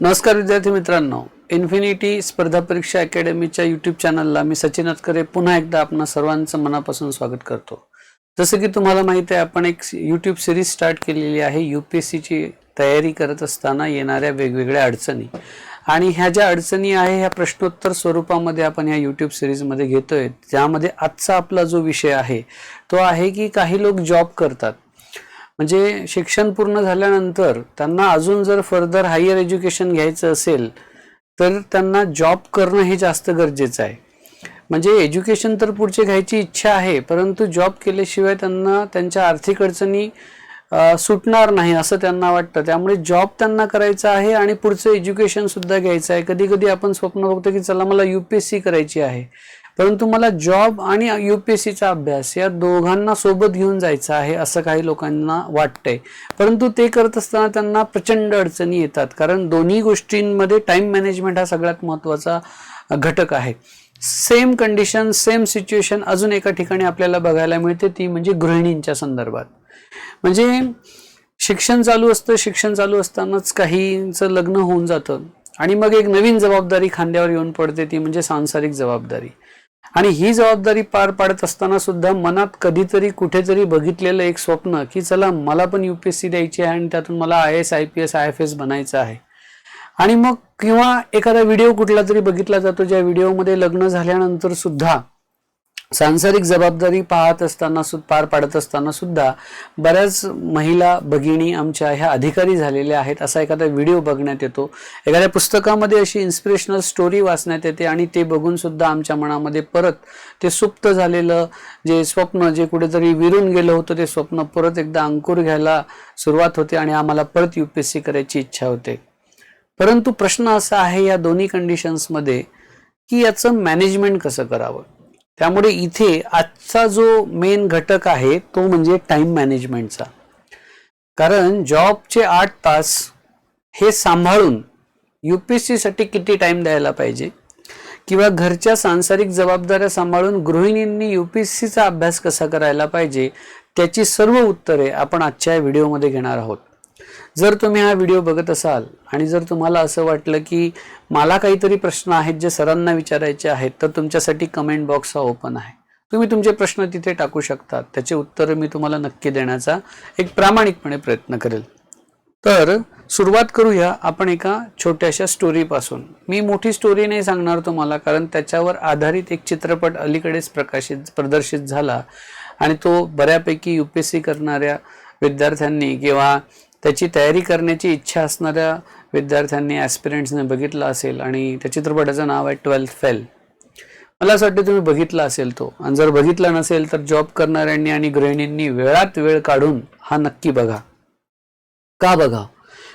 नमस्कार विद्यार्थी मित्रांनो. इन्फिनिटी स्पर्धा परीक्षा अकॅडमीच्या यूट्यूब चॅनलला मी सचिन अतकरे पुन्हा एकदा आपणा सर्वांचं मनापासून स्वागत करतो. जसं की तुम्हाला माहिती आहे आपण एक यूट्यूब सिरीज स्टार्ट केलेली आहे. यू पी एस सीची तयारी करत असताना येणाऱ्या वेगवेगळ्या अडचणी. आणि ह्या ज्या अडचणी आहे ह्या प्रश्नोत्तर स्वरूपामध्ये आपण ह्या यूट्यूब सिरीजमध्ये घेतोय. ज्यामध्ये आजचा आपला जो विषय आहे तो आहे की काही लोक जॉब करतात. म्हणजे शिक्षण पूर्ण झाल्यानंतर त्यांना अजून जर फर्दर हायर एज्युकेशन घ्यायचं असेल तर त्यांना जॉब करणं हे जास्त गरजेचं आहे. म्हणजे एज्युकेशन तर पुढचे घ्यायची इच्छा आहे परंतु जॉब केल्याशिवाय त्यांना त्यांच्या आर्थिक अडचणी सुटणार नाही असं त्यांना वाटतं. त्यामुळे जॉब त्यांना करायचा आहे आणि पुढचं एज्युकेशन सुद्धा घ्यायचं आहे. कधी कधी आपण स्वप्न बघतो की चला मला युपीएससी करायची आहे. परंतु मला जॉब आणि युपीएससीचा अभ्यास या दोघांना सोबत घेऊन जायचं आहे असं काही लोकांना वाटतंय. परंतु ते करत असताना त्यांना प्रचंड अडचणी येतात. कारण दोन्ही गोष्टींमध्ये टाइम मॅनेजमेंट हा सगळ्यात महत्त्वाचा घटक आहे. सेम कंडिशन सेम सिच्युएशन अजून एका ठिकाणी आपल्याला बघायला मिळते. ती म्हणजे गृहिणींच्या संदर्भात. म्हणजे शिक्षण चालू असतं शिक्षण चालू असतानाच काहींचं लग्न होऊन जातं. आणि मग एक नवीन जबाबदारी खांद्यावर येऊन पडते ती म्हणजे सांसारिक जबाबदारी. आणि ही जबाबदारी पार पाडत असताना सुद्धा मनात कधीतरी कुठेतरी बघितलेलं एक स्वप्न की चला मला पण युपीएससी द्यायची आहे आणि त्यातून मला I S I P S I F S बनायचं आहे. आणि मग किंवा एखादा व्हिडिओ कुठला तरी बघितला जातो ज्या व्हिडिओमध्ये लग्न झाल्यानंतर सुद्धा सांसारिक जबाबदारी पाहत असताना सु पार पाडत असताना सुद्धा बऱ्याच महिला भगिनी आमच्या ह्या अधिकारी झालेल्या आहेत. असा एखादा व्हिडिओ बघण्यात येतो. एखाद्या पुस्तकामध्ये अशी इन्स्पिरेशनल स्टोरी वाचण्यात येते आणि ते बघून सुद्धा आमच्या मनामध्ये परत ते सुप्त झालेलं जे स्वप्न जे कुठेतरी विरून गेलं होतं ते स्वप्न परत एकदा अंकुर घ्यायला सुरुवात होते आणि आम्हाला परत यू पी एस सी करायची इच्छा होते. परंतु प्रश्न असा आहे या दोन्ही कंडिशन्समध्ये की याचं मॅनेजमेंट कसं करावं? त्यामुळे इथे आजचा जो मेन घटक आहे तो म्हणजे टाइम मॅनेजमेंटचा कारण जॉबचे आठ तास हे सांभाळून यू पी एस सीसाठी किती टाईम द्यायला पाहिजे? किंवा घरच्या सांसारिक जबाबदाऱ्या सांभाळून गृहिणींनी यू पी एस सीचा अभ्यास कसा करायला पाहिजे? त्याची सर्व उत्तरे आपण आजच्या व्हिडिओमध्ये घेणार आहोत. जर तुम्ही हा व्हिडिओ बघत असाल आणि जर तुम्हाला असं वाटलं की मला काहीतरी प्रश्न आहेत जे सरांना विचारायचे आहेत तर तुमच्यासाठी कमेंट बॉक्स हा ओपन आहे. तुम्ही तुमचे प्रश्न तिथे टाकू शकता. त्याचे उत्तर मी तुम्हाला नक्की देण्याचा एक प्रामाणिकपणे प्रयत्न करेल. तर सुरुवात करूया आपण एका छोट्याशा स्टोरीपासून मी मोठी स्टोरी नाही सांगणार तुम्हाला कारण त्याच्यावर आधारित एक चित्रपट अलीकडेच प्रकाशित प्रदर्शित झाला. आणि तो बऱ्यापैकी यू पी एस सी करणाऱ्या विद्यार्थ्यांनी किंवा त्याची तयारी करण्याची इच्छा असणाऱ्या विद्यार्थ्यांनी ॲस्पिरंट्सने बघितला असेल आणि त्या चित्रपटाचं नाव आहे ट्वेल्थ फेल. मला असं वाटतं तुम्ही बघितला असेल तो. आणि जर बघितला नसेल तर जॉब करणाऱ्यांनी आणि गृहिणींनी वेळात वेळ काढून हा नक्की बघा. का बघा?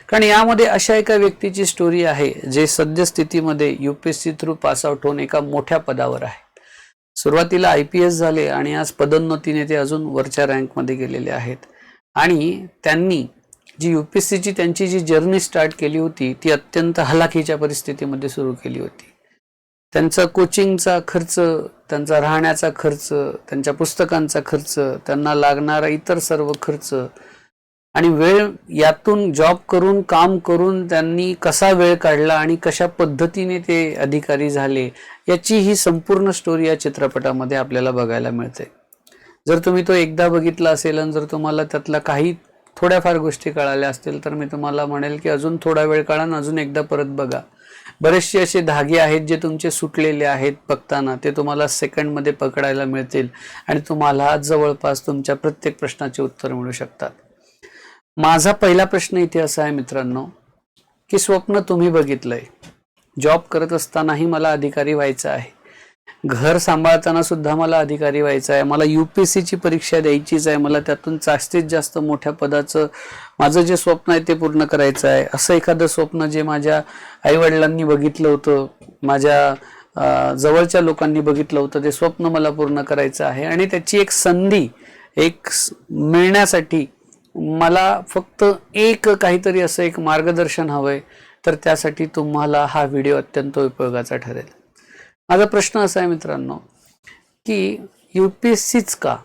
कारण यामध्ये अशा एका व्यक्तीची स्टोरी आहे जे सद्यस्थितीमध्ये U P S C through pass out होऊन एका मोठ्या पदावर आहे. सुरुवातीला आय पी एस झाले आणि आज पदोन्नतीने ते अजून वरच्या रँकमध्ये गेलेले आहेत. आणि त्यांनी जी युपीएससीची त्यांची जी जर्नी स्टार्ट केली होती ती अत्यंत हलाखीच्या परिस्थितीमध्ये सुरू केली होती. त्यांचा कोचिंगचा खर्च त्यांचा राहण्याचा खर्च त्यांच्या पुस्तकांचा खर्च त्यांना लागणारा इतर सर्व खर्च आणि वेळ यातून जॉब करून काम करून त्यांनी कसा वेळ काढला आणि कशा पद्धतीने ते अधिकारी झाले याची ही संपूर्ण स्टोरी या चित्रपटामध्ये आपल्याला बघायला मिळते. जर तुम्ही तो एकदा बघितला असेल आणि जर तुम्हाला त्यातला काही थोड्याफार गोष्टी कळाल्या असतील तर मी तुम्हाला म्हणेल की अजून थोडा वेळ काढा अजून एकदा परत बघा. बरेचसे असे धागे आहेत जे तुमचे सुटलेले आहेत बघताना ते तुम्हाला सेकंडमध्ये पकडायला मिळतील आणि तुम्हाला जवळपास तुमच्या प्रत्येक प्रश्नाचे उत्तर मिळू शकतात. माझा पहिला प्रश्न इथे असा आहे मित्रांनो की स्वप्न तुम्ही बघितलंय. जॉब करत असतानाही मला अधिकारी व्हायचं आहे. घर सांभाळताना सुद्धा मला अधिकारी व्हायचं आहे. मला यू पी सीची परीक्षा द्यायचीच आहे. मला त्यातून जास्तीत जास्त मोठ्या पदाचं माझं जे स्वप्न आहे ते पूर्ण करायचं आहे. असं एखादं स्वप्न जे माझ्या आईवडिलांनी बघितलं होतं माझ्या जवळच्या लोकांनी बघितलं होतं ते स्वप्न मला पूर्ण करायचं आहे. आणि त्याची एक संधी एक मिळण्यासाठी मला फक्त एक काहीतरी असं एक मार्गदर्शन हवंय तर त्यासाठी तुम्हाला हा व्हिडिओ अत्यंत उपयोगाचा ठरेल. माझा प्रश्न असा आहे मित्रांनो की युपीएससीच का?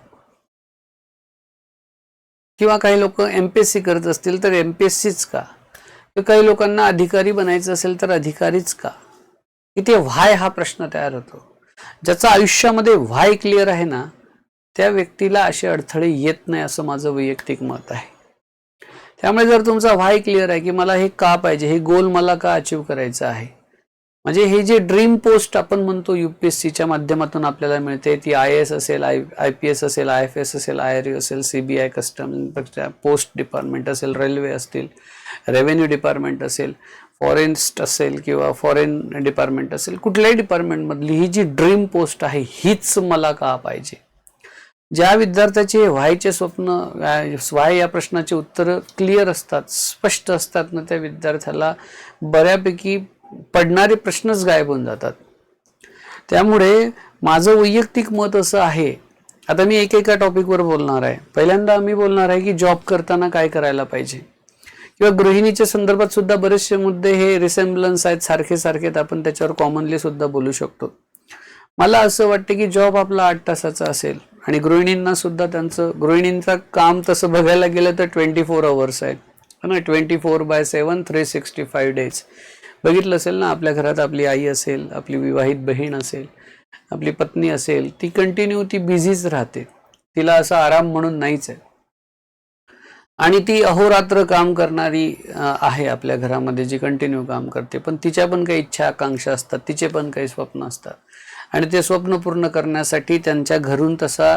किंवा काही लोक एम पी एस सी करत असतील तर एम पी एस सीच का? तर काही लोकांना अधिकारी बनायचं असेल तर अधिकारीच का? इथे व्हाय हा प्रश्न तयार होतो. ज्याचा आयुष्यामध्ये व्हाय क्लिअर आहे ना त्या व्यक्तीला असे अडथळे येत नाही असं माझं वैयक्तिक मत आहे. त्यामुळे जर तुमचा व्हाय क्लिअर आहे की मला हे का पाहिजे हे गोल मला का अचीव करायचं आहे? म्हणजे हे जे ड्रीम पोस्ट आपण म्हणतो युपीएससीच्या माध्यमातून आपल्याला मिळते ती आय एस असेल आय आय पी एस असेल आय एफ एस असेल आय आर यू असेल C B I custom post department असेल रेल्वे असतील रेव्हेन्यू डिपार्टमेंट असेल फॉरेन्स्ट असेल किंवा फॉरेन डिपार्टमेंट असेल कुठल्याही डिपार्टमेंटमधली ही जी ड्रीम पोस्ट आहे हीच मला का पाहिजे? ज्या विद्यार्थ्याचे व्हायचे स्वप्न व्हाय या प्रश्नाचे उत्तर क्लिअर असतात स्पष्ट असतात ना त्या विद्यार्थ्याला बऱ्यापैकी पडणारे प्रश्नच गायब होऊन जातात. त्यामुळे माझं वैयक्तिक मत असं आहे. आता मी एकेका टॉपिकवर बोलणार आहे. पहिल्यांदा आम्ही बोलणार आहे की जॉब करताना काय करायला पाहिजे? किंवा गृहिणीच्या संदर्भात सुद्धा बरेचसे मुद्दे हे रिसेम्बलन्स आहेत सारखे सारखे आपण त्याच्यावर कॉमनली सुद्धा बोलू शकतो. मला असं वाटतं की जॉब आपला आठ तासाचा असेल आणि गृहिणींना सुद्धा त्यांचं गृहिणींचं काम तसं बघायला गेलं तर ट्वेंटी फोर अवर्स आहे ना? Twenty four by seven three sixty five days बघितलं असेल ना आपल्या घरात आपली आई असेल आपली विवाहित बहीण असेल आपली पत्नी असेल ती कंटिन्यू ती बिझीच राहते. तिला असा आराम म्हणून नाहीच आहे. आणि ती अहोरात्र काम करणारी आहे आपल्या घरामध्ये जी कंटिन्यू काम करते. पण तिच्या पण काही इच्छा आकांक्षा असतात तिचे पण काही स्वप्न असतात. आणि ते स्वप्न पूर्ण करण्यासाठी त्यांच्या घरून तसा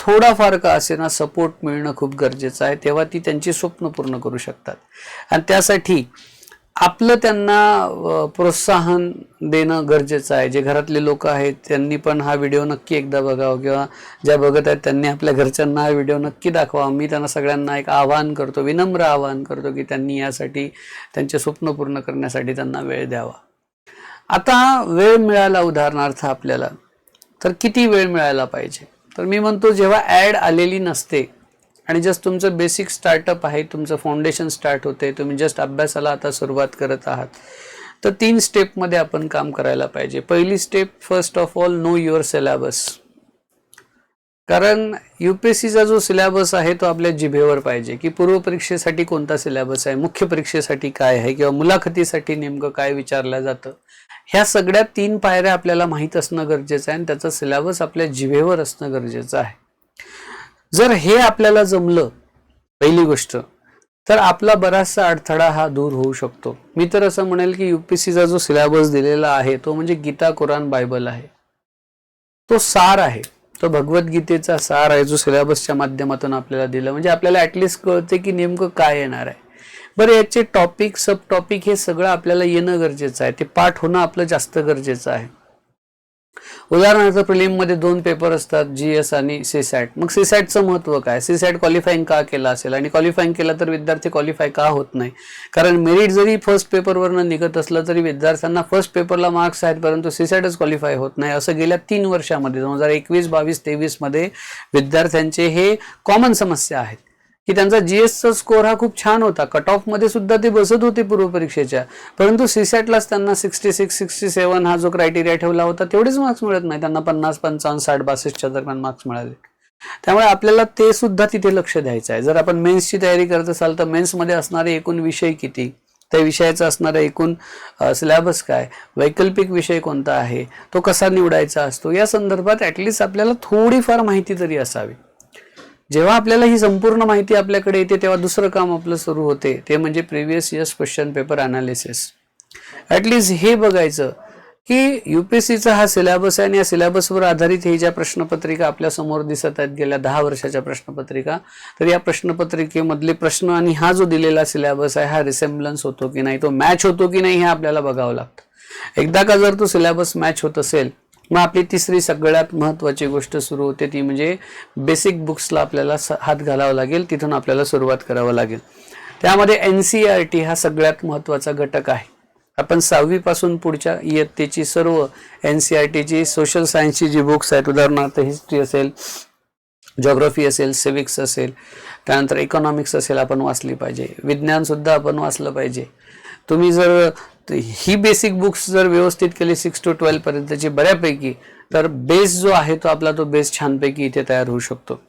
थोडाफार का असे ना सपोर्ट मिळणं खूप गरजेचं आहे. तेव्हा ती त्यांची स्वप्न पूर्ण करू शकतात. आणि त्यासाठी आपलं त्यांना प्रोत्साहन देणं गरजेचं आहे. जे घरातले लोक आहेत त्यांनी पण हा व्हिडिओ नक्की एकदा बघावा किंवा ज्या बघत आहेत त्यांनी आपल्या घरच्यांना हा व्हिडिओ नक्की दाखवा. मी त्यांना सगळ्यांना एक आवाहन करतो विनम्र आवाहन करतो की त्यांनी यासाठी त्यांचे स्वप्न पूर्ण करण्यासाठी त्यांना वेळ द्यावा. आता वेळ मिळाला उदाहरणार्थ आपल्याला तर किती वेळ मिळायला पाहिजे? तर मी म्हणतो जेव्हा ॲड आलेली नसते आणि जस्ट तुमचं बेसिक स्टार्टअप आहे तुमचं फाउंडेशन स्टार्ट होते तुम्ही जस्ट अभ्यासाला आता सुरुवात करत आहात. तर तीन स्टेपमध्ये आपण काम करायला पाहिजे. पहिली step first of all know your syllabus कारण युपीएससीचा जो सिलेबस आहे तो आपल्या जिभेवर पाहिजे. की पूर्व परीक्षेसाठी कोणता सिलेबस आहे मुख्य परीक्षेसाठी काय आहे किंवा मुलाखतीसाठी नेमकं काय विचारलं जातं. ह्या सगळ्या तीन पायऱ्या आपल्याला माहीत असणं गरजेचं आहे आणि त्याचा सिलेबस आपल्या जिभेवर असणं गरजेचं आहे. जर हे आपल्याला जमलं पहिली गोष्ट तर आपला बराचसा अडथळा हा दूर होऊ शकतो. मी तर असं म्हणेल की युपीसीचा जो सिलेबस दिलेला आहे तो म्हणजे गीता कुराण बायबल आहे. तो सार आहे. तो भगवद्गीतेचा सार आहे जो सिलेबसच्या माध्यमातून आपल्याला दिला. म्हणजे आपल्याला ऍटलिस्ट कळते की नेमकं काय येणार आहे. बरं याचे टॉपिक सब टॉपिक हे सगळं आपल्याला येणं गरजेचं आहे. ते पाठ होणं आपलं जास्त गरजेचं आहे. उदाहरणार्थ प्रिलिममध्ये दोन पेपर असतात जी एस आणि सीसॅट मग सीसॅटचं महत्त्व काय? सीसॅट क्वालिफाईंग का केलं असेल? आणि क्वालिफाईंग केलं तर विद्यार्थी क्वालिफाय का होत नाही? कारण मेरिट जरी फर्स्ट पेपरवरनं निघत असलं तरी विद्यार्थ्यांना फर्स्ट पेपरला मार्क्स आहेत परंतु सीसॅटच क्वालिफाय होत नाही. असं गेल्या तीन वर्षामध्ये दोन हजार एकवीस बावीस तेवीसमध्ये विद्यार्थ्यांचे हे कॉमन समस्या आहेत. की त्यांचा जीएसचा स्कोअर हा खूप छान होता. कट ऑफमध्ये सुद्धा ते बसत होते पूर्व परीक्षेच्या परंतु सीसॅटलाच त्यांना सिक्स्टी सिक्स सिक्स्टी सेवन हा जो क्रायटेरिया ठेवला होता तेवढेच मार्क्स मिळत नाही. त्यांना पन्नास पंचावन्न साठ बासष्टच्या दरम्यान मार्क्स मिळाले. त्यामुळे आपल्याला ते सुद्धा तिथे लक्ष द्यायचं आहे. जर आपण मेन्सची तयारी करत असाल तर मेन्समध्ये असणारे एकूण विषय किती? त्या विषयाचा असणारा एकूण सिलेबस काय? वैकल्पिक विषय कोणता आहे? तो कसा निवडायचा असतो? या संदर्भात ॲटलिस्ट आपल्याला थोडीफार माहिती तरी असावी. जेव्हा आपल्याला ही संपूर्ण माहिती आपल्याकडे येते तेव्हा दुसरं काम आपलं सुरू होते. ते म्हणजे previous years question paper analysis at least हे बघायचं की युपीएससीचा हा सिलेबस आहे आणि या सिलेबसवर आधारित हे ज्या प्रश्नपत्रिका आपल्यासमोर दिसत आहेत गेल्या दहा वर्षाच्या प्रश्नपत्रिका तर या प्रश्नपत्रिकेमधले प्रश्न आणि हा जो दिलेला सिलेबस आहे हा रिसेम्बलन्स होतो की नाही तो मॅच होतो की नाही हे आपल्याला बघावं लागतं. एकदा का जर तो सिलेबस मॅच होत असेल मग आपली तिसरी सगळ्यात महत्त्वाची गोष्ट सुरू होते ती म्हणजे बेसिक बुक्सला आपल्याला हात घालावा लागेल तिथून आपल्याला सुरुवात करावं लागेल. त्यामध्ये एन सी आर टी हा सगळ्यात महत्त्वाचा घटक आहे. आपण सहावीपासून पुढच्या इयत्तेची सर्व एन सी आर टीची सोशल सायन्सची जी बुक्स आहेत उदाहरणार्थ हिस्ट्री असेल जॉग्रफी असेल सिविक्स असेल त्यानंतर इकॉनॉमिक्स असेल आपण वाचली पाहिजे. विज्ञानसुद्धा आपण वाचलं पाहिजे. तुम्ही जर ही बेसिक बुक्स जर व्यवस्थित केली सिक्स टू ट्वेल्व पर्यंतची बऱ्यापैकी तर बेस जो आहे तो आपला तो बेस छानपैकी इथे तयार होऊ शकतो.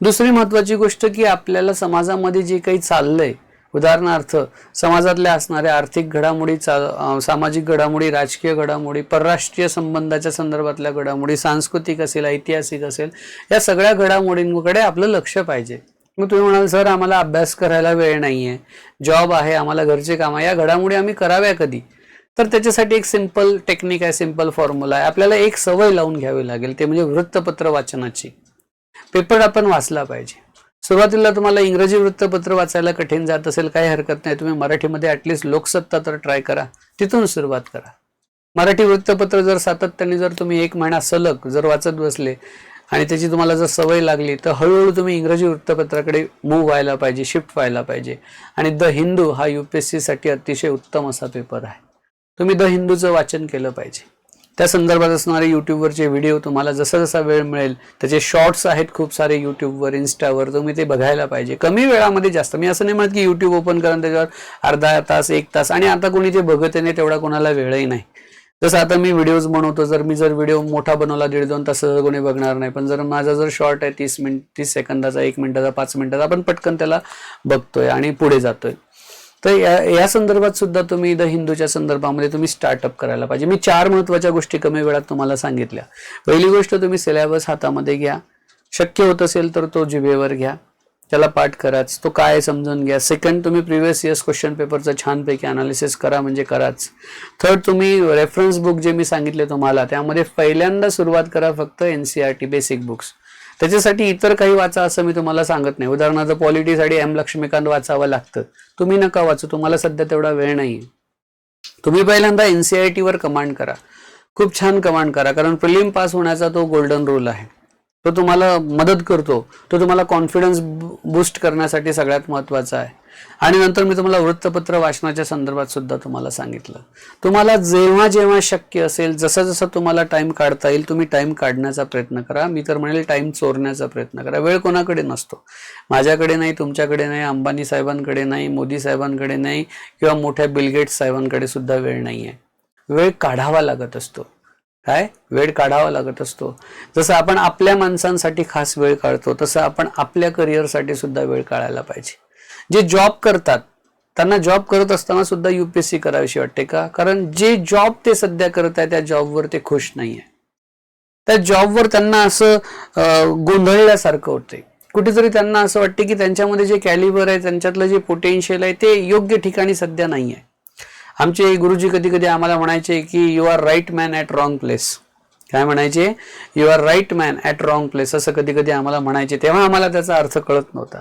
दुसरी महत्वाची गोष्ट की आपल्याला समाजामध्ये जे काही चाललंय उदाहरणार्थ समाजातल्या असणाऱ्या आर्थिक घडामोडी चा सामाजिक घडामोडी राजकीय घडामोडी परराष्ट्रीय संबंधाच्या संदर्भातल्या घडामोडी सांस्कृतिक असेल ऐतिहासिक असेल या सगळ्या घडामोडींकडे आपलं लक्ष पाहिजे. मग तुम्ही म्हणाल सर आम्हाला अभ्यास करायला वेळ नाही आहे जॉब आहे आम्हाला घरचे काम आहे. या घडामोडी आम्ही कराव्या कधी? तर त्याच्यासाठी एक सिंपल टेक्निक आहे सिंपल फॉर्म्युला आहे. आपल्याला एक सवय लावून घ्यावी लागेल ते म्हणजे वृत्तपत्र वाचनाची. पेपर आपण वाचला पाहिजे. सुरुवातीला तुम्हाला इंग्रजी वृत्तपत्र वाचायला कठीण जात असेल काही हरकत नाही. तुम्ही मराठीमध्ये ॲटलिस्ट लोकसत्ता तर ट्राय करा. तिथून सुरुवात करा. मराठी वृत्तपत्र जर सातत्याने जर तुम्ही एक महिना सलग जर वाचत बसले आणि त्याची तुम्हाला जर सवय लागली तर हळूहळू तुम्ही इंग्रजी वृत्तपत्राकडे मूव्ह व्हायला पाहिजे शिफ्ट व्हायला पाहिजे. आणि द हिंदू हा यू पी एस सीसाठी अतिशय उत्तम असा पेपर आहे. तुम्ही द हिंदूचं वाचन केलं पाहिजे. त्या संदर्भात असणारे यूट्यूबवरचे व्हिडिओ तुम्हाला जसा जसा वेळ मिळेल त्याचे शॉर्ट्स आहेत खूप सारे यूट्यूबवर इन्स्टावर तुम्ही ते बघायला पाहिजे. कमी वेळामध्ये जास्त. मी असं नाही म्हणत की यूट्यूब ओपन करून त्याच्यावर अर्धा तास एक तास. आणि आता कोणी ते बघत नाही तेवढा कोणाला वेळही नाही. जसं आता मी व्हिडिओज बनवतो जर मी जर व्हिडिओ मोठा बनवला दीड दोन तास कोणी बघणार नाही. पण जर माझा जर शॉर्ट आहे तीस मिनिट तीस सेकंदाचा एक मिनिटाचा पाच मिनिटाचा आपण पटकन त्याला बघतोय आणि पुढे जातोय. तर या या संदर्भात सुद्धा तुम्ही द हिंदूच्या संदर्भामध्ये तुम्ही स्टार्टअप करायला पाहिजे. मी चार महत्त्वाच्या गोष्टी कमी वेळात तुम्हाला सांगितल्या. पहिली गोष्ट तुम्ही सिलेबस हातामध्ये घ्या. शक्य होत असेल तर तो जिभेवर घ्या. त्याला पाठ कराच तो काय समजून घ्या. सेकंड तुम्ही प्रिव्हियस इयर्स क्वेश्चन पेपरचं छानपैकी अनालिसिस करा म्हणजे कराच. थर्ड तुम्ही रेफरन्स बुक जे मी सांगितले तुम्हाला त्यामध्ये पहिल्यांदा सुरुवात करा फक्त N C R T basic books त्याच्यासाठी इतर काही वाचा असं मी तुम्हाला सांगत नाही. उदाहरणार्थ पॉलिटीसाठी एम लक्ष्मीकांत वाचावं लागतं. तुम्ही नका वाचू. तुम्हाला सध्या तेवढा वेळ नाही तुम्ही पहिल्यांदा एन सी आय टीवर कमांड करा. खूप छान कमांड करा कारण प्रिलिम पास होण्याचा तो गोल्डन रूल आहे. तो तुम्हाला मदत करतो. तो तुम्हाला कॉन्फिडन्स बूस्ट करण्यासाठी सगळ्यात महत्त्वाचा आहे. आणि नंतर मी तुम्हाला वृत्तपत्र वाचनाच्या संदर्भात सुद्धा तुम्हाला सांगितलं. तुम्हाला जेव्हा जेव्हा शक्य असेल जसं जसं तुम्हाला टाइम काढता येईल तुम्ही टाइम काढण्याचा प्रयत्न करा. मी तर म्हणेल टाइम चोरण्याचा प्रयत्न करा. वेळ कोणाकडे नसतो. माझ्याकडे नाही तुमच्याकडे नाही अंबानी साहेबांकडे नाही मोदी साहेबांकडे नाही किंवा मोठ्या बिलगेट्स साहेबांकडे सुद्धा वेळ नाही आहे वेळ काढावा लागत असतो. काय? वेळ काढावा लागत असतो. जसं आपण आपल्या माणसांसाठी खास वेळ काढतो तसं आपण आपल्या करिअरसाठी सुद्धा वेळ काढायला पाहिजे. जे जॉब करतात त्यांना जॉब करत असताना सुद्धा युपीएससी करावीशी वाटते का? कारण जे जॉब ते सध्या करत आहे त्या जॉबवर ते खुश नाही आहे त्या जॉबवर त्यांना असं गोंधळल्यासारखं होते कुठेतरी त्यांना असं वाटते की त्यांच्यामध्ये जे कॅलिबर आहे त्यांच्यातलं जे पोटेन्शियल आहे ते योग्य ठिकाणी सध्या नाही आहे आमचे गुरुजी कधी कधी आम्हाला म्हणायचे की you are right man at wrong place काय म्हणायचे? You are right man at wrong place असं कधी कधी आम्हाला म्हणायचे. तेव्हा आम्हाला त्याचा अर्थ कळत नव्हता.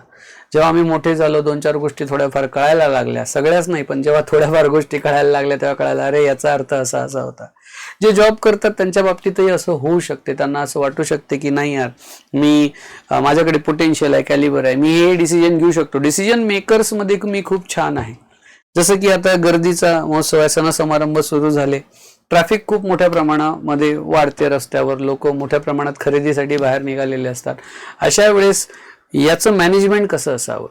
जेव्हा आम्ही मोठे झालो दोन चार गोष्टी थोड्याफार कळायला लागल्या. सगळ्याच नाही पण जेव्हा थोड्याफार गोष्टी कळायला लागल्या तेव्हा कळायला अरे याचा अर्थ असा असा होता. जे जॉब करतात त्यांच्या बाबतीतही असं होऊ शकते. त्यांना असं वाटू शकते की नाही यार मी माझ्याकडे पोटेन्शियल आहे कॅलिबर आहे. मी हे डिसिजन घेऊ शकतो. डिसिजन मेकर्समध्ये मी खूप छान आहे. जसं की आता गर्दीचा महोत्सव आहे सण समारंभ सुरू झाले. ट्रॅफिक खूप मोठ्या प्रमाणामध्ये वाढते रस्त्यावर. लोक मोठ्या प्रमाणात खरेदीसाठी बाहेर निघालेले असतात. अशा वेळेस याचं मॅनेजमेंट कसं असावं?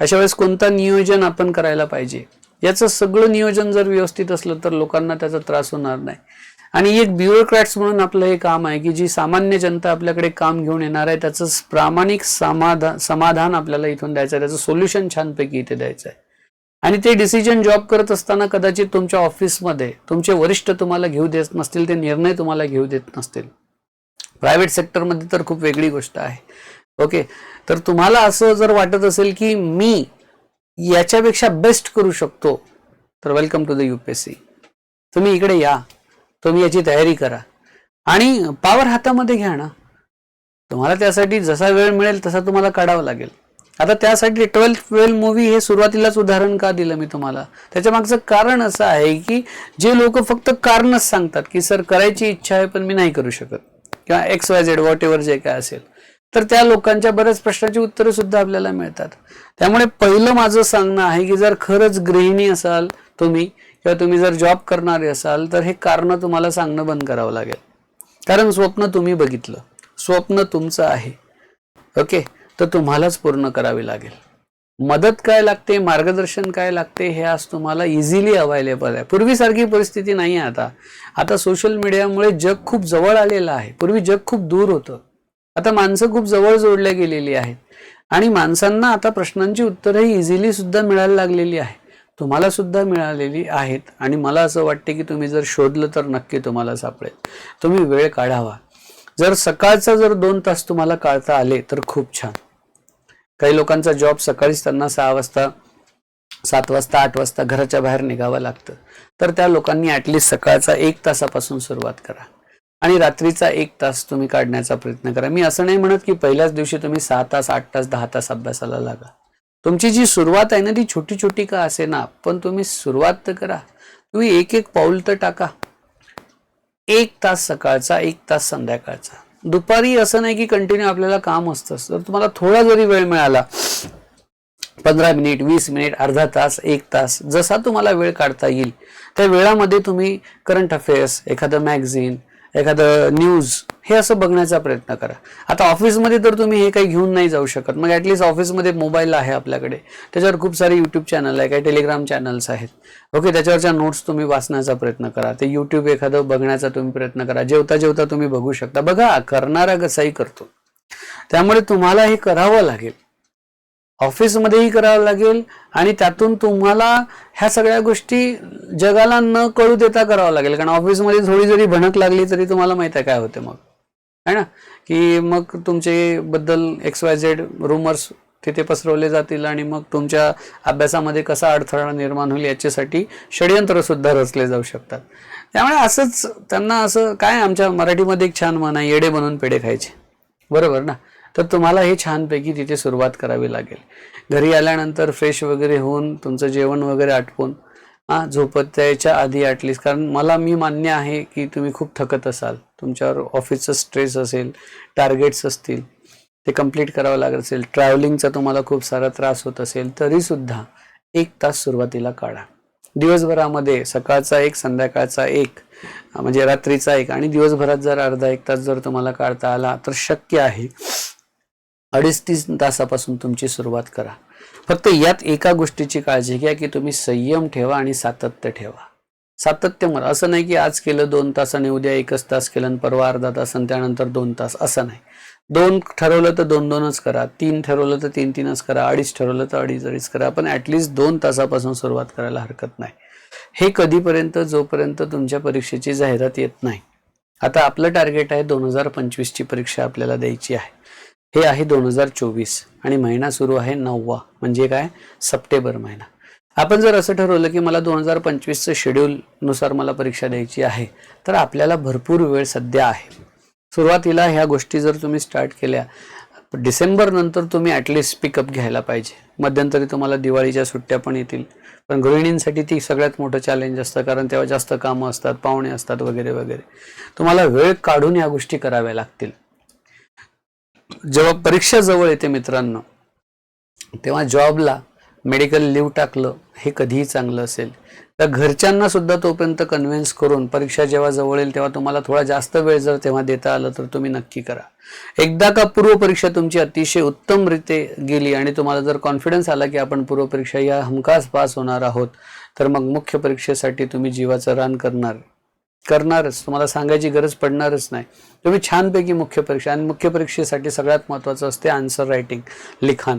अशा वेळेस कोणतं नियोजन आपण करायला पाहिजे? याचं सगळं नियोजन जर व्यवस्थित असलं तर लोकांना त्याचा त्रास होणार नाही. आणि एक ब्युरोक्रॅट्स म्हणून आपलं हे काम आहे की जी सामान्य जनता आपल्याकडे काम घेऊन येणार आहे त्याचं प्रामाणिक समाधान समाधान आपल्याला इथून द्यायचं आहे. त्याचं सोल्युशन छानपैकी इथे द्यायचं आहे. आणि ते डिसिजन जॉब करत असताना कदाचित तुमच्या ऑफिसमध्ये तुमचे वरिष्ठ तुम्हाला घेऊ देत नसतील ते निर्णय तुम्हाला घेऊ देत नसतील. प्रायव्हेट सेक्टरमध्ये तर खूप वेगळी गोष्ट आहे. ओके तर तुम्हाला असं जर वाटत असेल की मी याच्यापेक्षा बेस्ट करू शकतो तर वेलकम टू द युपीएससी तुम्ही इकडे या. तुम्ही याची तयारी करा. आणि पावर हातामध्ये घ्या ना. तुम्हाला त्यासाठी जसा वेळ मिळेल तसा तुम्हाला काढावा लागेल. आता त्यासाठी ट्वेल्थ फेल मूवी हे सुरुवातीलाच उदाहरण का दिलं मी तुम्हाला? त्याच्या मागचं कारण असं आहे की जे लोक फक्त कारणच सांगतात की सर करायची इच्छा आहे पण मी नाही करू शकत. किंवा X Y Z whatever जे काय असेल. तर त्या लोकांच्या बऱ्याच प्रश्नाची उत्तरं सुद्धा आपल्याला मिळतात. त्यामुळे पहिलं माझं सांगणं आहे की जर खरंच गृहिणी असाल तुम्ही किंवा तुम्ही जर जॉब करणारे असाल तर हे कारण तुम्हाला सांगणं बंद करावं लागेल. कारण स्वप्न तुम्ही बघितलं. स्वप्न तुमचं आहे. ओके? तर तुम्हालाच पूर्ण करावी लागेल. मदत काय लागते मार्गदर्शन काय लागते हे आज तुम्हाला इझिली अवेलेबल आहे. पूर्वीसारखी परिस्थिती नाही आहे आता. आता सोशल मीडियामुळे जग खूप जवळ आलेलं आहे. पूर्वी जग खूप दूर होतं. आता माणसं खूप जवळ जोडल्या गेलेली आहेत. आणि माणसांना आता प्रश्नांची उत्तरंही इझिली सुद्धा मिळायला लागलेली आहे. तुम्हाला सुद्धा मिळालेली आहेत. आणि मला असं वाटते की तुम्ही जर शोधलं तर नक्की तुम्हाला सापडेल. तुम्ही वेळ काढावा. जर सकाळचा जर दोन तास तुम्हाला काढता आले तर खूप छान. काही लोकांचा जॉब सकाळीच त्यांना सहा वाजता सात वाजता आठ वाजता घराच्या बाहेर निघावं लागतं. तर त्या लोकांनी ॲटलिस्ट सकाळचा एक तासापासून सुरुवात करा. आणि रात्रीचा एक तास तुम्ही काढण्याचा प्रयत्न करा. मी असं नाही म्हणत की पहिल्याच दिवशी तुम्ही सहा तास आठ तास दहा तास अभ्यासाला लागा. तुमची जी सुरुवात आहे ना ती छोटी छोटी का असे ना पण तुम्ही सुरुवात तर करा. तुम्ही एक एक पाऊल तर टाका. एक तास सकाळचा एक तास संध्याकाळचा. दुपारी असं नाही की कंटिन्यू आपल्याला काम असतं. जर तुम्हाला थोडा जरी वेळ मिळाला पंधरा मिनिट वीस मिनिट अर्धा तास एक तास जसा तुम्हाला वेळ काढता येईल त्या वेळामध्ये तुम्ही करंट अफेअर्स एखादं मॅगझिन एखादं न्यूज हे असं बघण्याचा प्रयत्न करा. आता ऑफिसमध्ये तर तुम्ही हे काही घेऊन नाही जाऊ शकत. मग ॲटलिस्ट ऑफिसमध्ये मोबाईल आहे आपल्याकडे. त्याच्यावर खूप सारे यूट्यूब चॅनल आहे काही टेलिग्राम चॅनल्स आहेत. ओके त्याच्यावरच्या नोट्स तुम्ही वाचण्याचा प्रयत्न करा. ते यूट्यूब एखादं बघण्याचा तुम्ही प्रयत्न करा. जेवता जेवता तुम्ही बघू शकता. बघा करणारा कसाही करतो. त्यामुळे तुम्हाला हे करावं लागेल. ऑफिसमध्येही करावं लागेल आणि त्यातून तुम्हाला ह्या सगळ्या गोष्टी जगाला न कळू देता करावं लागेल. कारण ऑफिसमध्ये थोडी जरी भणक लागली तरी तुम्हाला माहीत आहे काय होते मग. है ना? की मग तुमचे बद्दल एक्स वाय झेड रुमर्स तिथे पसरवले जातील आणि मग तुमच्या अभ्यासामध्ये कसा अडथळा निर्माण होईल याच्यासाठी षडयंत्र सुद्धा रचले जाऊ शकतात. त्यामुळे असंच त्यांना असं काय आमच्या मराठीमध्ये एक छान म्हण आहे येडे बनून पेढे खायचे. बरोबर ना? तर तुम्हाला हे छानपैकी तिथे सुरुवात करावी लागेल. घरी आल्यानंतर फ्रेश वगैरे होऊन तुमचं जेवण वगैरे आटपून हां झोपत त्याच्या आधी ॲटलिस्ट कारण मला मी मान्य आहे की तुम्ही खूप थकत असाल. तुमच्यावर ऑफिसचं स्ट्रेस असेल टार्गेट्स असतील ते कंप्लीट करावं लागत असेल. ट्रॅव्हलिंगचा तुम्हाला खूप सारा त्रास होत असेल तरीसुद्धा एक तास सुरुवातीला काढा. दिवसभरामध्ये सकाळचा एक संध्याकाळचा एक म्हणजे रात्रीचा एक आणि दिवसभरात जर अर्धा एक तास जर तुम्हाला काढता आला तर शक्य आहे अडीच तीस तासापासून तुमची सुरुवात करा. फक्त यात एका गोष्टीची काळजी घ्या की तुम्ही संयम ठेवा आणि सातत्य ठेवा. सातत्य म्हणा असं नाही की आज केलं दोन तास आणि उद्या एकच तास केलं आणि परवा अर्धा तास आणि त्यानंतर दोन तास असं नाही. दोन ठरवलं तर दोन दोनच करा तीन ठरवलं तर तीन तीनच करा अडीच ठरवलं तर अडीच अडीच करा पण ॲटलिस्ट दोन तासापासून सुरुवात करायला हरकत नाही. हे कधीपर्यंत जोपर्यंत तुमच्या परीक्षेची जाहिरात येत नाही. आता आपलं टार्गेट आहे दोन हजार पंचवीसची परीक्षा आपल्याला द्यायची आहे. हे आहे दोन हजार चोवीस आणि महिना सुरू आहे नववा. म्हणजे काय? सप्टेंबर महिना. आपण जर असं ठरवलं की मला दोन हजार पंचवीसचं शेड्यूलनुसार मला परीक्षा द्यायची आहे तर आपल्याला भरपूर वेळ सध्या आहे. सुरुवातीला ह्या गोष्टी जर तुम्ही स्टार्ट केल्या डिसेंबर नंतर तुम्ही ॲटलिस्ट पिकअप घ्यायला पाहिजे. मध्यंतरी तुम्हाला दिवाळीच्या सुट्ट्या पण येतील. पण गृहिणींसाठी ती सगळ्यात मोठं चॅलेंज असतं कारण तेव्हा जास्त कामं असतात पाहुणे असतात वगैरे वगैरे. तुम्हाला वेळ काढून या गोष्टी कराव्या लागतील. जेव्हा परीक्षा जवळ येते मित्रांनो तेव्हा जॉबला मेडिकल लिव्ह टाकलं हे कधीही चांगलं असेल. तर घरच्यांना सुद्धा तोपर्यंत कन्व्हिन्स करून परीक्षा जेव्हा जवळ येईल तेव्हा तुम्हाला थोडा जास्त वेळ जर तेव्हा देता आलं तर तुम्ही नक्की करा. एकदा का पूर्व परीक्षा तुमची अतिशय उत्तमरीते गेली आणि तुम्हाला जर कॉन्फिडन्स आला की आपण पूर्व परीक्षा या हमखास पास होणार आहोत तर मग मुख्य परीक्षेसाठी तुम्ही जीवाचं रान करणार. करणारच तुम्हाला सांगायची गरज पडणारच नाही. तुम्ही छानपैकी मुख्य परीक्षा आणि मुख्य परीक्षेसाठी सगळ्यात महत्त्वाचं असते आन्सर रायटिंग लिखाण.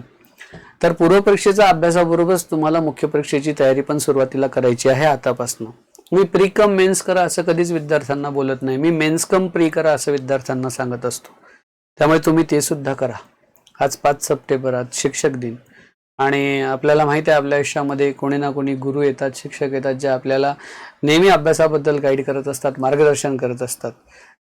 तर पूर्वपरीक्षेच्या अभ्यासाबरोबरच तुम्हाला मुख्य परीक्षेची तयारी पण सुरुवातीला करायची आहे आतापासून. मी प्री कम मेन्स करा असं कधीच विद्यार्थ्यांना बोलत नाही. मी मेन्स कम प्री करा असं विद्यार्थ्यांना सांगत असतो. त्यामुळे तुम्ही ते सुद्धा करा. आज पाच सप्टेंबर आज शिक्षक दिन. आणि आपल्याला माहिती आहे आपल्या आयुष्यामध्ये कोणी ना कोणी गुरु येतात शिक्षक येतात जे आपल्याला नेहमी अभ्यासाबद्दल गाईड करत असतात मार्गदर्शन करत असतात.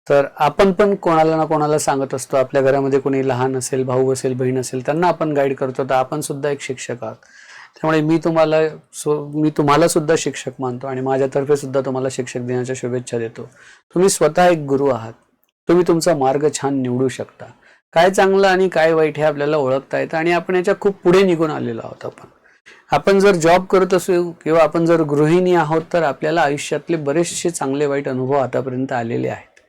तर आपण पण कोणाला ना कोणाला सांगत असतो आपल्या घरामध्ये कोणी लहान असेल भाऊ असेल बहीण असेल त्यांना आपण गाईड करतो तर आपण सुद्धा एक शिक्षक आहात. त्यामुळे मी तुम्हाला सो मी तुम्हाला सुद्धा शिक्षक मानतो आणि माझ्यातर्फे सुद्धा तुम्हाला शिक्षक दिनाच्या शुभेच्छा देतो. तुम्ही स्वतः एक गुरु आहात. तुम्ही तुमचा मार्ग छान निवडू शकता. काय चांगलं आणि काय वाईट हे आपल्याला ओळखता येतं आणि आपण याच्या खूप पुढे निघून आलेलो आहोत आपण. आपण जर जॉब करत असू किंवा आपण जर गृहिणी आहोत तर आपल्याला आयुष्यातले बरेचसे चांगले वाईट अनुभव आतापर्यंत आलेले आहेत.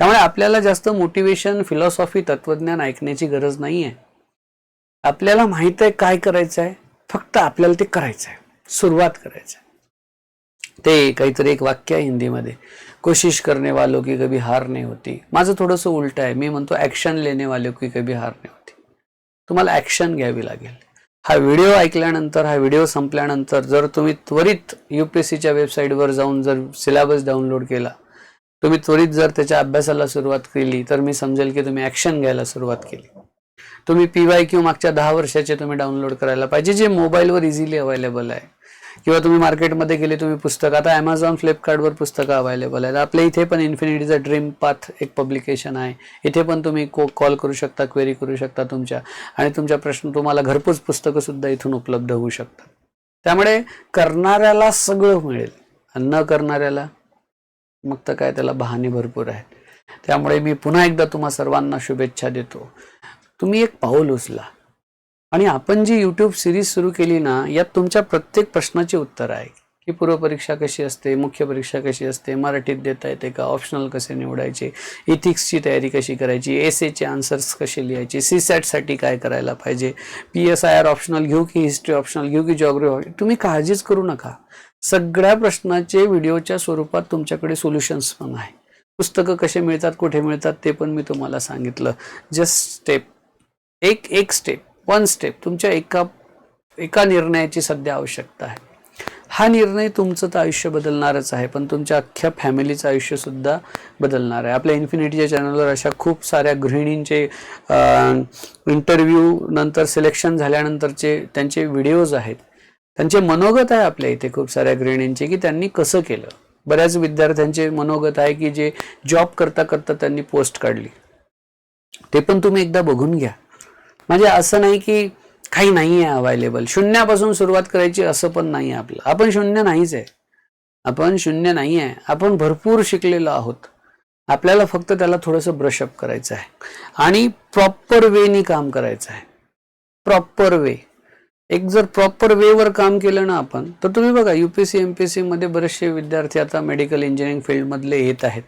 त्यामुळे आपल्याला जास्त मोटिवेशन फिलॉसॉफी तत्वज्ञान ऐकण्याची गरज नाही आहे आपल्याला माहीत आहे काय करायचं आहे फक्त आपल्याला ते करायचं आहे. सुरुवात करायचं आहे. ते काहीतरी एक वाक्य आहे हिंदीमध्ये. कोशिश करने वालों की कभी हार नाही होती। माझं थोडंसं उलट आहे. मी म्हणतो ॲक्शन लेने वालों की कभी हार नाही होती. तुम्हाला ॲक्शन घ्यावी लागेल. हा व्हिडिओ ऐकल्यानंतर हा व्हिडिओ संपल्यानंतर जर तुम्ही त्वरित यू पी एस सीच्या वेबसाईटवर जाऊन जर सिलेबस डाउनलोड केला तुम्ही त्वरित जर त्याच्या अभ्यासाला सुरुवात केली तर मी समजेल की तुम्ही ॲक्शन घ्यायला सुरुवात केली. तुम्ही पी वाय क्यू मागच्या दहा वर्षाचे तुम्ही डाउनलोड करायला पाहिजे जे मोबाईलवर इझिली अवेलेबल आहे. किंवा तुम्ही मार्केटमध्ये गेले तुम्ही पुस्तक. आता ॲमेझॉन फ्लिपकार्टवर पुस्तकं अवेलेबल आहेत. आपल्या इथे पण इन्फिनिटीचा ड्रीम पाथ एक पब्लिकेशन आहे. इथे पण तुम्ही को कॉल करू शकता क्वेरी करू शकता तुमच्या. आणि तुमच्या प्रश्न तुम्हाला घरपोच पुस्तकंसुद्धा इथून उपलब्ध होऊ शकतात. त्यामुळे करणाऱ्याला सगळं मिळेल. आणि न करणाऱ्याला मग तर काय त्याला बहाणे भरपूर आहेत. त्यामुळे मी पुन्हा एकदा तुम्हा सर्वांना शुभेच्छा देतो. तुम्ही एक पाऊल उचला. आणि आपण जी यूट्यूब सिरीज सुरू केली ना यात तुमच्या प्रत्येक प्रश्नाची उत्तर आहे. की पूर्वपरीक्षा कशी असते मुख्य परीक्षा कशी असते मराठीत देता येते का ऑप्शनल कसे निवडायचे इथिक्सची तयारी कशी करायची एस एचे आन्सर्स कसे लिहायचे सी सॅटसाठी काय करायला पाहिजे P S I R optional घेऊ की हिस्ट्री ऑप्शनल घेऊ की जॉग्रफी तुम्ही काळजीच करू नका. सगळ्या प्रश्नाचे व्हिडिओच्या स्वरूपात तुमच्याकडे सोल्युशन्स पण आहे. पुस्तकं कसे मिळतात कुठे मिळतात ते पण मी तुम्हाला सांगितलं. जस्ट स्टेप एक एक स्टेप वन स्टेप तुमच्या एका एका निर्णयाची सध्या आवश्यकता आहे. हा निर्णय तुमचं तर आयुष्य बदलणारच आहे पण तुमच्या अख्ख्या फॅमिलीचं आयुष्यसुद्धा बदलणार आहे. आपल्या इन्फिनिटीच्या चॅनलवर अशा खूप साऱ्या गृहिणींचे इंटरव्ह्यू नंतर सिलेक्शन झाल्यानंतरचे त्यांचे व्हिडिओज आहेत. त्यांचे मनोगत आहे आपल्या इथे खूप साऱ्या गृहिणींचे की त्यांनी कसं केलं? बऱ्याच विद्यार्थ्यांचे मनोगत आहे की जे जॉब करता करता त्यांनी पोस्ट काढली. ते पण तुम्ही एकदा बघून घ्या. म्हणजे असं नाही की काही नाही आहे अवेलेबल शून्यापासून सुरुवात करायची असं पण नाही आहे आपलं. आपण शून्य नाहीच आहे. आपण शून्य नाही आहे आपण भरपूर शिकलेलो आहोत. आपल्याला फक्त त्याला थोडंसं ब्रशअप करायचं आहे. आणि प्रॉपर वेनी काम करायचं आहे. प्रॉपर वे एक जर प्रॉपर वेवर काम केलं ना आपण तर तुम्ही बघा युपीएससी पी मध्ये बरेचसे विद्यार्थी आता मेडिकल इंजिनिअरिंग फील्डमधले येत आहेत.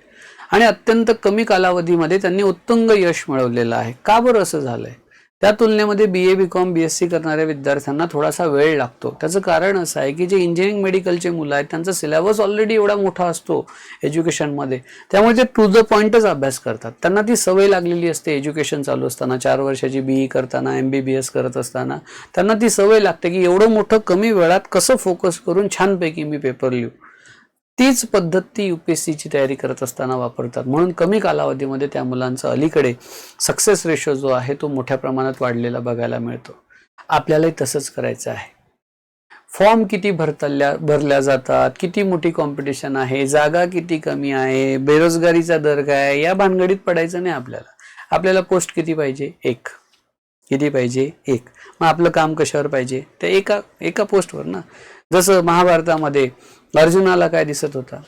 आणि अत्यंत कमी कालावधीमध्ये त्यांनी उत्तुंग यश मिळवलेलं आहे. का बरं असं झालंय? त्या तुलनेमध्ये B A B com B S C करणाऱ्या विद्यार्थ्यांना थोडासा वेळ लागतो. त्याचं कारण असं आहे की जे इंजिनिअरिंग मेडिकलचे मुलं आहेत त्यांचा सिलेबस ऑलरेडी एवढा मोठा असतो एज्युकेशनमध्ये त्यामुळे ते टू द पॉईंटच अभ्यास करतात. त्यांना ती सवय लागलेली असते एज्युकेशन चालू असताना चार वर्षाची बी ई करताना एम बी बी एस करत असताना. त्यांना ती सवय लागते की एवढं मोठं कमी वेळात कसं फोकस करून छानपैकी मी पेपर लिहू. तीच पद्धत ती युपीएससीची तयारी करत असताना वापरतात. म्हणून कमी कालावधीमध्ये त्या मुलांचा अलीकडे सक्सेस रेशो जो आहे तो मोठ्या प्रमाणात वाढलेला बघायला मिळतो. आपल्यालाही तसंच करायचं आहे. फॉर्म किती भरतल्या भरल्या जातात किती मोठी कॉम्पिटिशन आहे जागा किती कमी आहे बेरोजगारीचा दर काय या भानगडीत पडायचं नाही आपल्याला. आपल्याला पोस्ट किती पाहिजे? एक. किती पाहिजे? एक. मग आपलं काम कशावर पाहिजे? ते एका एका पोस्टवर ना. जसं महाभारतामध्ये अर्जुनाला काय दिसत होता?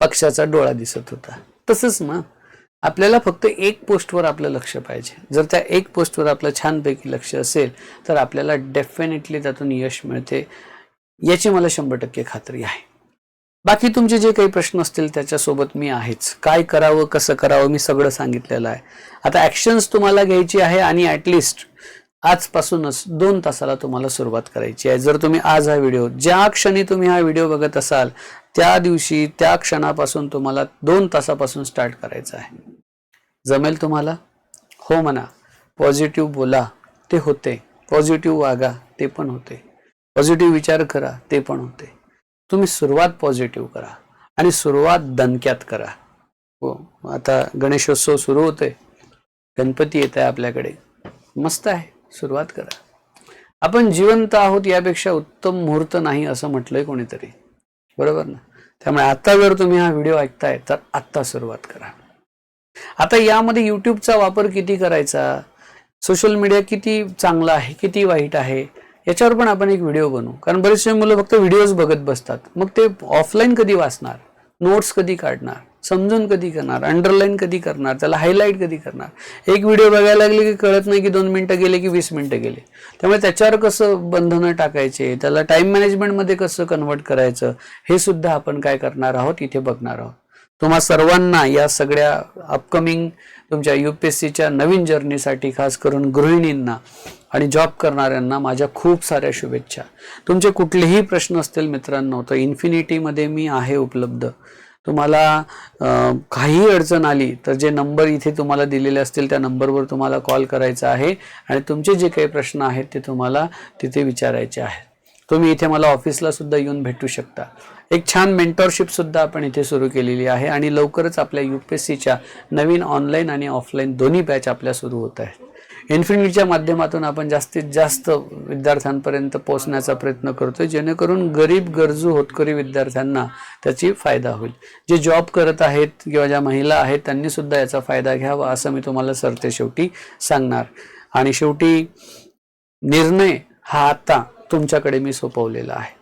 पक्षाचा डोळा दिसत होता. तसंच ना आपल्याला फक्त एक पोस्टवर आपलं लक्ष पाहिजे. जर त्या एक पोस्टवर आपलं छानपैकी लक्ष असेल तर आपल्याला डेफिनेटली त्यातून यश मिळते. याची मला शंभर टक्के खात्री आहे. बाकी तुमचे जे काही प्रश्न असतील त्याच्यासोबत मी आहेच. काय करावं कसं करावं मी सगळं सांगितलेलं आहे. आता ॲक्शन्स तुम्हाला घ्यायची आहे आणि ॲटलिस्ट आजपासूनच दोन तासाला तुम्हाला सुरुवात करायची आहे. जर तुम्ही आज हा व्हिडिओ ज्या क्षणी तुम्ही हा व्हिडिओ बघत असाल त्या दिवशी त्या क्षणापासून तुम्हाला दोन तासापासून स्टार्ट करायचं आहे. जमेल तुम्हाला? हो म्हणा. पॉझिटिव्ह बोला ते होते. पॉझिटिव्ह वागा ते पण होते. पॉझिटिव्ह विचार करा ते पण होते. तुम्ही सुरुवात पॉझिटिव्ह करा आणि सुरुवात दणक्यात करा. हो आता गणेशोत्सव सुरू होतोय. गणपती येत आहे आपल्याकडे. मस्त आहे. सुरुवात करा. आपण जिवंत आहोत यापेक्षा उत्तम मुहूर्त नाही असं म्हटलंय कोणीतरी. बरोबर ना? त्यामुळे आता जर तुम्ही हा व्हिडिओ ऐकताय तर आत्ता सुरुवात करा. आता यामध्ये युट्यूबचा वापर किती करायचा? सोशल मीडिया किती चांगला आहे किती वाईट आहे? याच्यावर पण आपण एक व्हिडिओ बनवू. कारण बरेचसे मुलं फक्त व्हिडिओज बघत बसतात. मग ते ऑफलाईन कधी वाचणार? नोट्स कधी काढणार? समजून कधी करणार? अंडरलाईन कधी करणार? त्याला हायलाईट कधी करणार? एक व्हिडिओ बघायला लागले की कळत नाही की दोन मिनटं गेले की वीस मिनटं गेले. त्यामुळे त्याच्यावर कसं बंधनं टाकायचे? त्याला टाईम मॅनेजमेंटमध्ये कसं कन्वर्ट करायचं? हे सुद्धा आपण काय करणार आहोत? इथे बघणार आहोत. तुम्हा सर्वांना या सगळ्या अपकमिंग तुमच्या यू पी एस सीच्या नवीन जर्नीसाठी खास करून गृहिणींना आणि जॉब करणाऱ्यांना माझ्या खूप साऱ्या शुभेच्छा. तुमचे कुठलेही प्रश्न असतील मित्रांनो तर इन्फिनिटीमध्ये मी आहे उपलब्ध. तुम्हाला काही काहीही अडचण आली तर जे नंबर इथे तुम्हाला दिलेले असतील त्या नंबरवर तुम्हाला कॉल करायचा आहे आणि तुमचे जे काही प्रश्न आहेत ते तुम्हाला तिथे विचारायचे आहेत. तुम्ही इथे मला ऑफिसला सुद्धा येऊन भेटू शकता. एक छान मेंटॉरशिपसुद्धा आपण इथे सुरू केलेली आहे आणि लवकरच आपल्या यू पी एस सीच्या नवीन ऑनलाईन आणि ऑफलाईन दोन्ही बॅच आपल्या सुरू होत आहेत. इन्फिनिटीच्या माध्यमातून आपण जास्तीत जास्त विद्यार्थ्यांपर्यंत पोहोचण्याचा प्रयत्न करतोय जेणेकरून गरीब गरजू होतकरी विद्यार्थ्यांना त्याची फायदा होईल. जे जॉब करत आहेत किंवा ज्या महिला आहेत त्यांनीसुद्धा याचा फायदा घ्यावा असं मी तुम्हाला सरते शेवटी सांगणार. आणि शेवटी निर्णय हा आता तुमच्याकडे मी सोपवलेला आहे.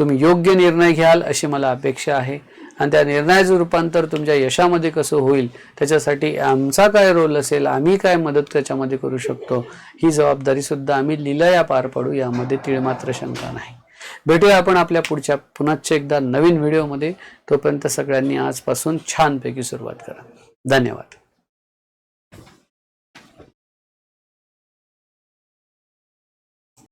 तुम्ही योग्य निर्णय घ्याल अशी मला अपेक्षा आहे. आणि त्या निर्णयाचं रूपांतर तुमच्या यशामध्ये कसं होईल त्याच्यासाठी आमचा काय रोल असेल आम्ही काय मदत त्याच्यामध्ये करू शकतो ही जबाबदारीसुद्धा आम्ही लिलया पार पाडू यामध्ये तिळमात्र शंका नाही. भेटूया आपण आपल्या पुढच्या पुन्हाच एकदा नवीन व्हिडिओमध्ये. तोपर्यंत सगळ्यांनी आजपासून छानपैकी सुरुवात करा. धन्यवाद.